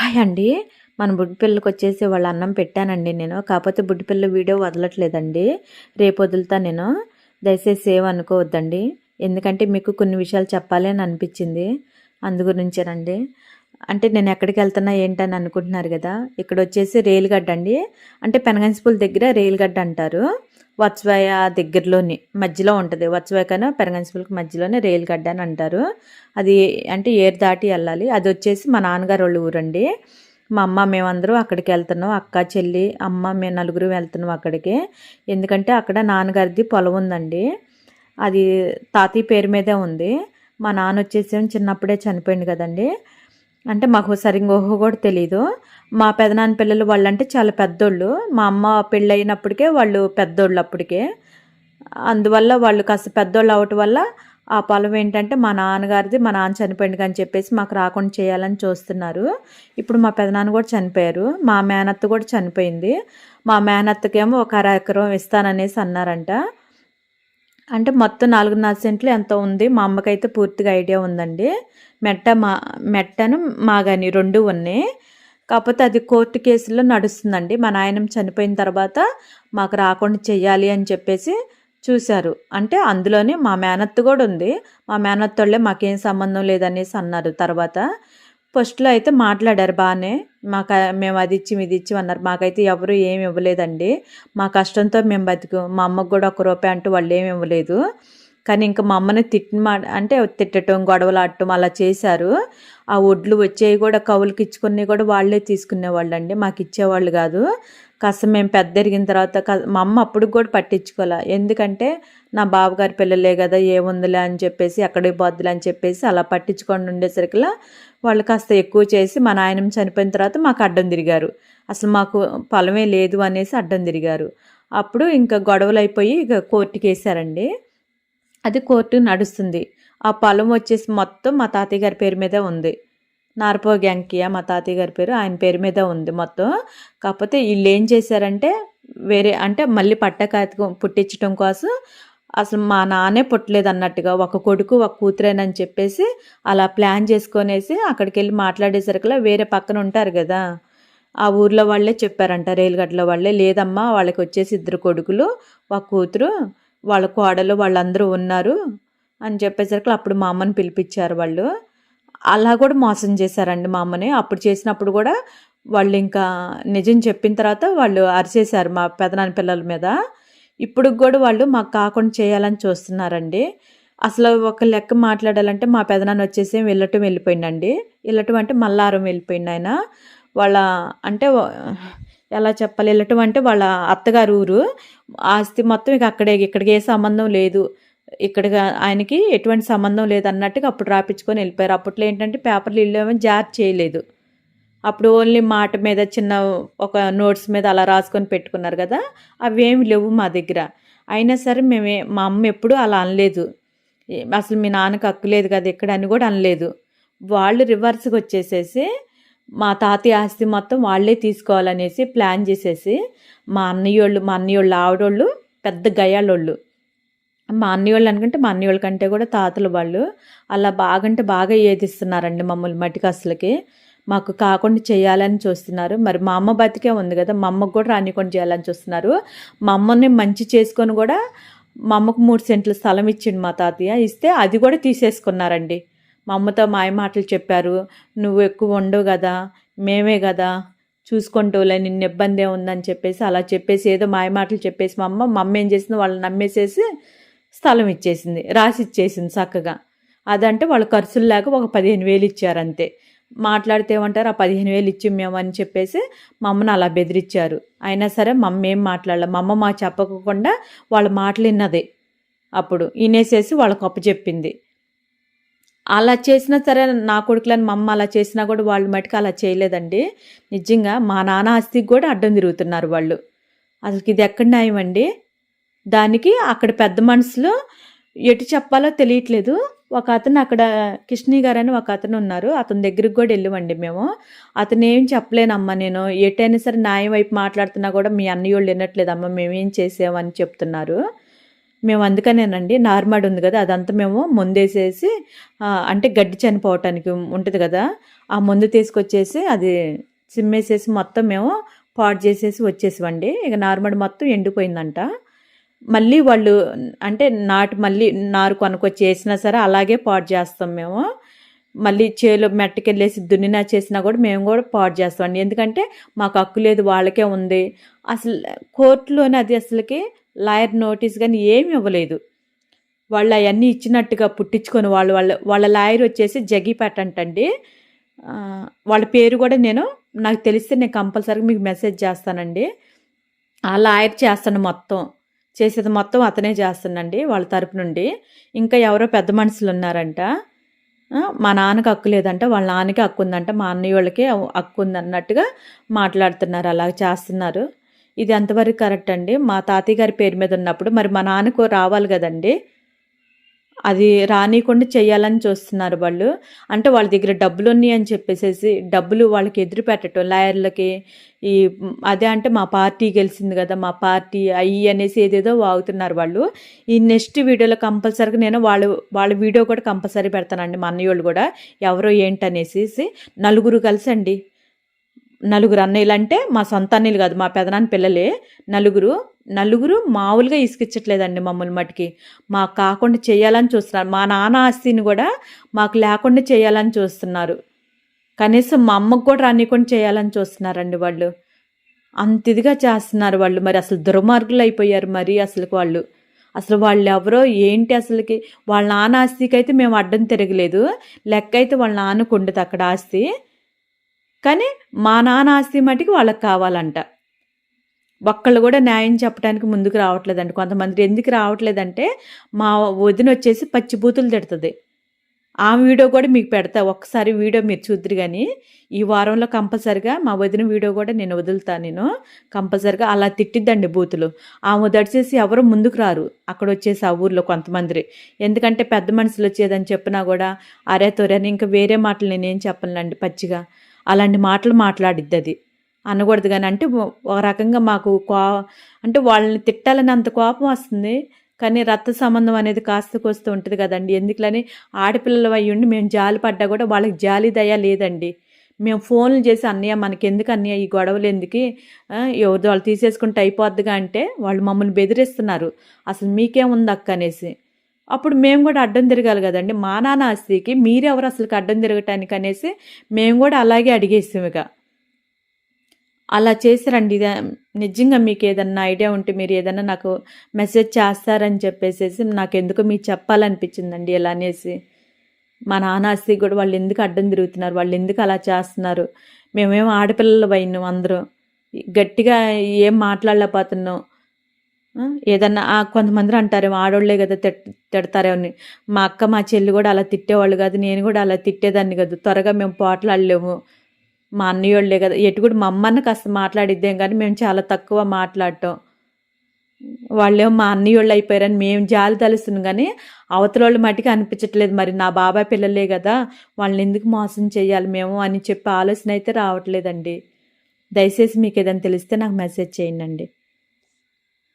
Hi అండి. మన బుడ్డిపిల్లకి వచ్చేసి వాళ్ళ అన్నం పెట్టానండి నేను. కాకపోతే బుడ్డిపిల్ల వీడియో వదలట్లేదండి. రేపు వదులుతా నేను. దయచేసి సేవ్ అనుకోవద్దండి. ఎందుకంటే మీకు కొన్ని విషయాలు చెప్పాలి అని అనిపించింది. అందు గురించేనండి అంటే నేను ఎక్కడికి వెళ్తున్నా ఏంటని అనుకుంటున్నారు కదా. ఇక్కడ వచ్చేసి రేలుగడ్డ అండి. అంటే పెనగన్సిపూల్ దగ్గర రేలుగడ్డ అంటారు. వత్సవాయ దగ్గరలోని మధ్యలో ఉంటుంది. వత్సవాయ కన్నా పెనగన్సిపూల్కి మధ్యలోనే రైలుగడ్డ అని అంటారు. అది అంటే ఏరు దాటి వెళ్ళాలి. అది వచ్చేసి మా నాన్నగారు వాళ్ళు ఊరండి. మా అమ్మ మేమందరూ అక్కడికి వెళ్తున్నాం. అక్క చెల్లి అమ్మ మేము నలుగురు వెళ్తున్నాం అక్కడికి. ఎందుకంటే అక్కడ నాన్నగారిది పొలం ఉందండి. అది తాతయ్య పేరు మీదే ఉంది. మా నాన్న వచ్చేసి చిన్నప్పుడే చనిపోయింది కదండి. అంటే మాకు సరిగ్గా ఊహ కూడా తెలీదు. మా పెదనాన్న పిల్లలు వాళ్ళంటే చాలా పెద్దోళ్ళు. మా అమ్మ పెళ్ళయినప్పటికే వాళ్ళు పెద్దోళ్ళు అప్పటికే. అందువల్ల వాళ్ళు కాస్త పెద్దోళ్ళు అవటం వల్ల ఆ పొలం ఏంటంటే మా నాన్నగారిది మా నాన్న చనిపోయింది అని చెప్పేసి మాకు రాకుండా చేయాలని చూస్తున్నారు. ఇప్పుడు మా పెదనాన్న కూడా చనిపోయారు. మా మేనత్త కూడా చనిపోయింది. మా మేనత్తకేమో ఒక అర ఎకరం ఇస్తాననేసి అన్నారంట. అంటే మొత్తం నాలుగున్నర సెంట్లు ఎంత ఉంది? మా అమ్మకైతే పూర్తిగా ఐడియా ఉందండి. మెట్ట మా మెట్టను మాగాని రెండు ఉన్నాయి. కాకపోతే అది కోర్టు కేసులో నడుస్తుందండి. మా నాయనం చనిపోయిన తర్వాత మాకు రాకుండా చెయ్యాలి అని చెప్పేసి చూశారు. అంటే అందులోనే మా మేనత్తు కూడా ఉంది. మా మేనత్తోళ్ళే మాకేం సంబంధం లేదనేసి అన్నారు తర్వాత. ఫస్ట్లో అయితే మాట్లాడారు బాగానే మాకు మేము అది ఇచ్చి ఇది ఇచ్చి అన్నారు. మాకైతే ఎవరు ఏమి ఇవ్వలేదండి. మా కష్టంతో మేము బతుకు మా అమ్మకు కూడా ఒక రూపాయి అంటూ వాళ్ళు ఏమి ఇవ్వలేదు. కానీ ఇంకా మా అమ్మని తిట్టిన అంటే తిట్టడం గొడవలాడటం అలా చేశారు. ఆ ఒడ్లు వచ్చేవి కూడా కవులకి ఇచ్చుకుని కూడా వాళ్ళే తీసుకునేవాళ్ళు అండి మాకు ఇచ్చేవాళ్ళు కాదు. కాస్త మేము పెద్ద ఎరిగిన తర్వాత మా అమ్మ అప్పుడు కూడా పట్టించుకోలే. ఎందుకంటే నా బావగారి పిల్లలే కదా ఏముందిలే అని చెప్పేసి అక్కడికి పోద్దులే అని చెప్పేసి అలా పట్టించుకొని ఉండేసరికిలా వాళ్ళు కాస్త ఎక్కువ చేసి మా నాయనం చనిపోయిన తర్వాత మాకు అడ్డం తిరిగారు. అసలు మాకు పొలమే లేదు అనేసి అడ్డం తిరిగారు. అప్పుడు ఇంకా గొడవలు అయిపోయి ఇక కోర్టుకి వేసారండి. అది కోర్టు నడుస్తుంది. ఆ పొలం వచ్చేసి మొత్తం మా తాతయ్య గారి పేరు మీదే ఉంది. నార్పో గ్యాంకియా మా తాతయ్య గారి పేరు ఆయన పేరు మీద ఉంది మొత్తం. కాకపోతే వీళ్ళు ఏం చేశారంటే వేరే అంటే మళ్ళీ పట్టకాతి పుట్టించడం కోసం అసలు మా నాన్నే పుట్టలేదు అన్నట్టుగా ఒక కొడుకు ఒక కూతురేనని చెప్పేసి అలా ప్లాన్ చేసుకొనేసి అక్కడికి వెళ్ళి మాట్లాడేసరికలా వేరే పక్కన ఉంటారు కదా. ఆ ఊర్లో వాళ్ళే చెప్పారంట రైలుగడ్డలో వాళ్ళే లేదమ్మా వాళ్ళకి వచ్చేసి ఇద్దరు కొడుకులు ఒక కూతురు వాళ్ళ కోడలు వాళ్ళందరూ ఉన్నారు అని చెప్పేసరికి అప్పుడు మా అమ్మని పిలిపించారు వాళ్ళు. అలా కూడా మోసం చేశారండి మా అమ్మని. అప్పుడు చేసినప్పుడు కూడా వాళ్ళు ఇంకా నిజం చెప్పిన తర్వాత వాళ్ళు అరిచేశారు మా పెదనాన్న పిల్లల మీద. ఇప్పుడు కూడా వాళ్ళు మాకు కాకుండా చేయాలని చూస్తున్నారండి. అసలు ఒక లెక్క మాట్లాడాలంటే మా పెదనాన్న వచ్చేసి వెళ్ళటం వెళ్ళిపోయిందండి. వెళ్ళటం అంటే మల్లారం వెళ్ళిపోయింది ఆయన. వాళ్ళ అంటే ఎలా చెప్పాలి? వెళ్ళటం అంటే వాళ్ళ అత్తగారు ఊరు. ఆస్తి మొత్తం ఇక అక్కడే ఇక్కడికి ఏ సంబంధం లేదు. ఇక్కడగా ఆయనకి ఎటువంటి సంబంధం లేదన్నట్టుగా అప్పుడు రాపించుకొని వెళ్ళిపోయారు. అప్పట్లో ఏంటంటే పేపర్లు ఇల్లు ఏమో జార్ చేయలేదు. అప్పుడు ఓన్లీ మాట మీద చిన్న ఒక నోట్స్ మీద అలా రాసుకొని పెట్టుకున్నారు కదా. అవి ఏమి లేవు మా దగ్గర. అయినా సరే మేమే మా అమ్మ ఎప్పుడు అలా అనలేదు. అసలు మీ నాన్నకు అక్కలేదు కదా ఇక్కడ అని కూడా అనలేదు. వాళ్ళు రివర్స్కి వచ్చేసేసి మా తాతయ్య ఆస్తి మొత్తం వాళ్ళే తీసుకోవాలనేసి ప్లాన్ చేసేసి మా అన్నయ్యోళ్ళు మా అన్నయ్యోళ్ళు ఆవిడోళ్ళు పెద్ద గయాళ్ళోళ్ళు మా అన్నయ్యోళ్ళు అనుకుంటే మా అన్నయ్యోళ్ళ కంటే కూడా తాతలు వాళ్ళు అలా బాగంటే బాగా ఏదిస్తున్నారండి మమ్మల్ని మట్టికి అసలుకి. మాకు కాకుండా చేయాలని చూస్తున్నారు. మరి మా అమ్మ బతికే ఉంది కదా మా అమ్మకు కూడా రానికుండా చేయాలని చూస్తున్నారు. మా అమ్మని మంచి చేసుకొని కూడా మా అమ్మకు మూడు సెంట్ల స్థలం ఇచ్చిండు మా తాతయ్య. ఇస్తే అది కూడా తీసేసుకున్నారండి. మా అమ్మతో మాయ మాటలు చెప్పారు నువ్వు ఎక్కువ ఉండవు కదా మేమే కదా చూసుకుంటూలే నిన్న ఇబ్బంది ఉందని చెప్పేసి అలా చెప్పేసి ఏదో మాయ మాటలు చెప్పేసి మా అమ్మ మా అమ్మ ఏం చేసింది వాళ్ళని నమ్మేసేసి స్థలం ఇచ్చేసింది రాసి ఇచ్చేసింది చక్కగా. అదంటే వాళ్ళు ఖర్చులు లేక ఒక పదిహేను వేలు ఇచ్చారంతే. మాట్లాడితే ఏమంటారు ఆ పదిహేను వేలు ఇచ్చి మేము అని చెప్పేసి మా అమ్మను అలా బెదిరించారు అయినా సరే మమ్మ ఏం మాట్లాడలే. మమ్మ అమ్మ మా చెప్పకుండా వాళ్ళ మాటలు అప్పుడు వినేసేసి వాళ్ళకు అప్పచెప్పింది అలా చేసినా సరే నా కొడుకులని మమ్మ అలా చేసినా కూడా వాళ్ళు మటుకు అలా చేయలేదండి. నిజంగా మా నాన్న ఆస్తికి కూడా అడ్డం తిరుగుతున్నారు వాళ్ళు. అసలు ఇది ఎక్కడ న్యాయం అండి దానికి అక్కడ పెద్ద మనసులో ఎటు చెప్పాలో తెలియట్లేదు. ఒక అతను అక్కడ కృష్ణి గారు అని ఒక అతను ఉన్నారు. అతని దగ్గరికి కూడా వెళ్ళివండి మేము. అతను ఏం చెప్పలేనమ్మా నేను. ఎటైనా సరే న్యాయం వైపు మాట్లాడుతున్నా కూడా మీ అన్నయ్య వాళ్ళు వినట్లేదమ్మా. మేమేం చేసామని చెప్తున్నారు. మేము అందుకనేనండి. నార్మడ్ ఉంది కదా. అదంతా మేము ముందేసేసి అంటే గడ్డి చనిపోవటానికి ఉంటుంది కదా. ఆ ముందు తీసుకొచ్చేసి అది సిమ్మేసేసి మొత్తం మేము పాడు చేసేసి వచ్చేసివండి ఇక నార్మడ్ మొత్తం ఎండిపోయిందంట. మళ్ళీ వాళ్ళు అంటే నాటు మళ్ళీ నారు కొనుక్కొచ్చి వేసినా సరే అలాగే పాడు చేస్తాం మేము. మళ్ళీ చేలో మెట్టకెళ్ళేసి దున్నినా చేసినా కూడా మేము కూడా పాడు చేస్తామండి. ఎందుకంటే మాకు హక్కు లేదు వాళ్ళకే ఉంది. అసలు కోర్టులోనే అది అసలుకి లాయర్ నోటీస్ కానీ ఏమి ఇవ్వలేదు. వాళ్ళు అవన్నీ ఇచ్చినట్టుగా పుట్టించుకొని వాళ్ళు వాళ్ళ వాళ్ళ లాయర్ వచ్చేసి జగిపేట అంటండి. వాళ్ళ పేరు కూడా నేను నాకు తెలిస్తే నేను కంపల్సరీగా మీకు మెసేజ్ చేస్తానండి. ఆ లాయర్ చేస్తాను మొత్తం. చేసేది మొత్తం అతనే చేస్తానండి వాళ్ళ తరపు నుండి. ఇంకా ఎవరో పెద్ద మనుషులు ఉన్నారంట మా నాన్నకి హక్కు లేదంట వాళ్ళ నాన్నకి హక్కు ఉందంట మా అన్నయ్య వాళ్ళకి హక్కు ఉంది అన్నట్టుగా మాట్లాడుతున్నారు అలా చేస్తున్నారు. ఇది ఎంతవరకు కరెక్ట్ అండి? మా తాతయ్య గారి పేరు మీద ఉన్నప్పుడు మరి మా నాన్నకు రావాలి కదండి? అది రానికుండా చేయాలని చూస్తున్నారు వాళ్ళు. అంటే వాళ్ళ దగ్గర డబ్బులు ఉన్నాయి అని చెప్పేసేసి డబ్బులు వాళ్ళకి ఎదురు పెట్టడం లాయర్లకి ఈ అదే అంటే మా పార్టీ గెలిచింది కదా మా పార్టీ అయ్యి అనేసి ఏదేదో వాగుతున్నారు వాళ్ళు. ఈ నెక్స్ట్ వీడియోలో కంపల్సరీగా నేను వాళ్ళు వాళ్ళ వీడియో కూడా కంపల్సరీ పెడతానండి మా అన్నయ్య కూడా ఎవరో ఏంటనేసి నలుగురు కలిసి అండి నలుగురు అన్నయ్యలు అంటే మా సొంత అన్నయ్యలు కాదు మా పెదనాన్న పిల్లలే. నలుగురు నలుగురు మామూలుగా ఇసుకిచ్చట్లేదండి మమ్మల్ని మటుకి. మాకు కాకుండా చేయాలని చూస్తున్నారు. మా నాన్న ఆస్తిని కూడా మాకు లేకుండా చేయాలని చూస్తున్నారు. కనీసం మా అమ్మకు కూడా రానికుండా చేయాలని చూస్తున్నారండి వాళ్ళు. అంత ఇదిగా చేస్తున్నారు వాళ్ళు. మరి అసలు దుర్మార్గులు అయిపోయారు మరి అసలు వాళ్ళు. అసలు వాళ్ళు ఎవరో ఏంటి అసలుకి? వాళ్ళ నాన్న ఆస్తికి అయితే మేము అడ్డం తిరగలేదు. లెక్క అయితే వాళ్ళ నాన్నకు ఉండదు అక్కడ ఆస్తి. కానీ మా నాన్న ఆస్తి మటుకు వాళ్ళకి కావాలంట. ఒక్కళ్ళు కూడా న్యాయం చెప్పడానికి ముందుకు రావట్లేదండి కొంతమంది ఎందుకు రావట్లేదంటే మా వదిన వచ్చేసి పచ్చి బూతులు తిడుతుంది. ఆ వీడియో కూడా మీకు పెడతా. ఒక్కసారి వీడియో మీరు చూద్దరు కానీ ఈ వారంలో కంపల్సరిగా మా వదిన వీడియో కూడా నేను వదులుతాను నేను. కంపల్సరిగా అలా తిట్టిద్దండి బూతులు. ఆమె దడిచేసి ఎవరు ముందుకు రారు. అక్కడ వచ్చేసి ఆ ఊర్లో కొంతమంది. ఎందుకంటే పెద్ద మనుషులు వచ్చేదని చెప్పినా కూడా అరే తొరని ఇంకా వేరే మాటలు నేనేం చెప్పనులేండి పచ్చిగా. అలాంటి మాటలు మాట్లాడిద్ది అది. అనకూడదు కానీ అంటే ఒక రకంగా మాకు కో అంటే వాళ్ళని తిట్టాలని అంత కోపం వస్తుంది. కానీ రక్త సంబంధం అనేది కాస్త కోస్తూ ఉంటుంది కదండి. ఎందుకులని? ఆడపిల్లలు అయ్యి ఉండి మేము జాలి పడ్డా కూడా వాళ్ళకి జాలి దయ లేదండి. మేము ఫోన్లు చేసి అన్నయ్య మనకి ఎందుకు అన్నయ్య ఈ గొడవలు ఎందుకు? ఎవరిదో వాళ్ళు తీసేసుకుంటే అయిపోద్దిగా అంటే వాళ్ళు మమ్మల్ని బెదిరిస్తున్నారు. అసలు మీకేముంది అక్క అనేసి. అప్పుడు మేము కూడా అడ్డం తిరగాలి కదండి. మా నాన్న ఆస్తికి మీరెవరు అసలు అడ్డం తిరగటానికి అనేసి మేము కూడా అలాగే అడిగేసాం ఇక. అలా చేశారండి. ఇది నిజంగా మీకు ఏదన్నా ఐడియా ఉంటే మీరు ఏదన్నా నాకు మెసేజ్ చేస్తారని చెప్పేసి నాకు ఎందుకో మీకు చెప్పాలనిపించిందండి ఇలా అనేసి. మా నాన్న ఆస్తి కూడా వాళ్ళు ఎందుకు అడ్డం తిరుగుతున్నారు? వాళ్ళు ఎందుకు అలా చేస్తున్నారు? మేమేం ఆడపిల్లలు పోయినాం అందరూ. గట్టిగా ఏం మాట్లాడలేకపోతున్నాం. ఏదన్నా కొంతమంది అంటారేమో ఆడోళ్ళే కదా తిడతారేమని తిడతారేమో అని. మా అక్క మా చెల్లి కూడా అలా తిట్టేవాళ్ళు కాదు నేను కూడా అలా తిట్టేదాన్ని కాదు. త్వరగా మేము పోట్లాడలేము. మా అన్నయ్యోళ్ళే కదా. ఎటు కూడా మా అమ్మన్న కాస్త మాట్లాడిద్దాం కానీ మేము చాలా తక్కువ మాట్లాడటం. వాళ్ళేమో మా అన్నయ్య వాళ్ళు అయిపోయారని మేము జాలి తలుస్తుంది కానీ అవతల వాళ్ళు మటుకు అనిపించట్లేదు. మరి నా బాబాయ్ పిల్లలే కదా వాళ్ళని ఎందుకు మోసం చేయాలి మేము అని చెప్పి ఆలోచన అయితే రావట్లేదండి. దయచేసి మీకు ఏదైనా తెలిస్తే నాకు మెసేజ్ చేయండి